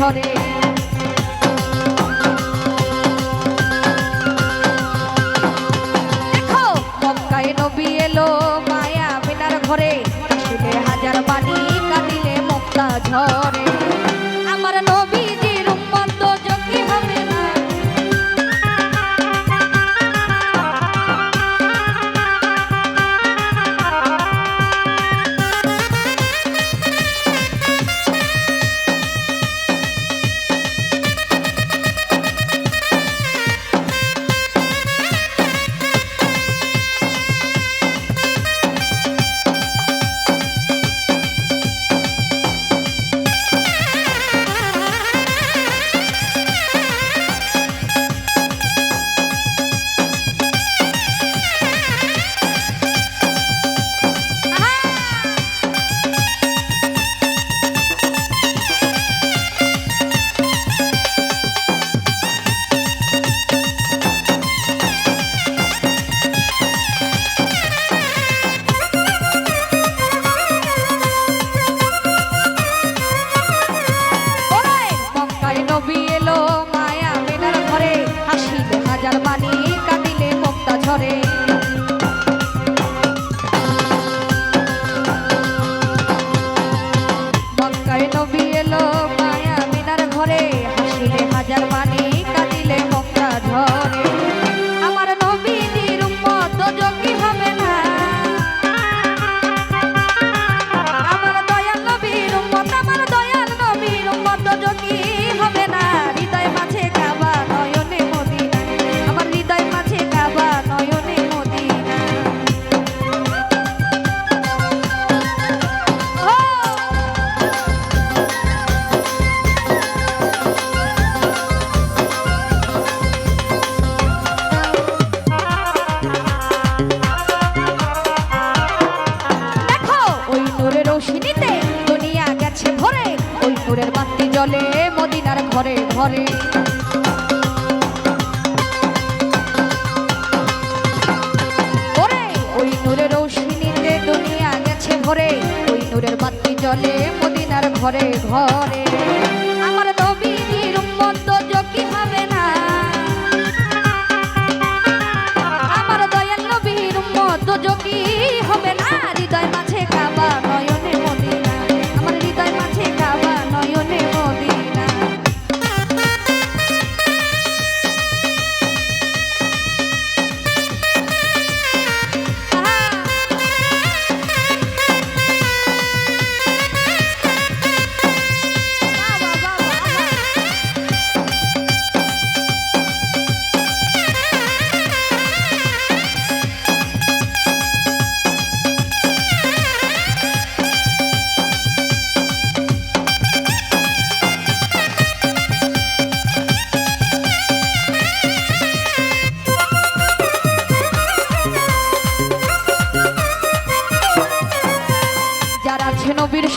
ধরে। মক্কায় নবী এলো মায়া মিনার ঘরে। হাজার বাণী কাঁদিলে মুক্তা ঝড় ঝরে আতরের রৌশিনীতে দুনিয়া গেছে ভরে। ওই নূরের বাতি জলে মদিনার ঘরে ঘরে। ওই নূরের রৌশিনীতে দুনিয়া গেছে ভরে। ওই নূরের বাতি জলে মদিনার ঘরে ঘরে।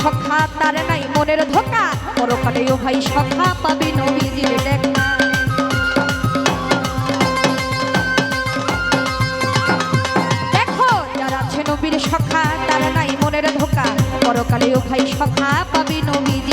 সখা, তার নাই মনের ধোকা। পরকালে ভাই সখা পাবি নবীজির দেখা দেখো, যারা আছে নবীর সখা, তার নাই মনের ধোকা। পরকালে ও ভাই সখা পাবি নবীজি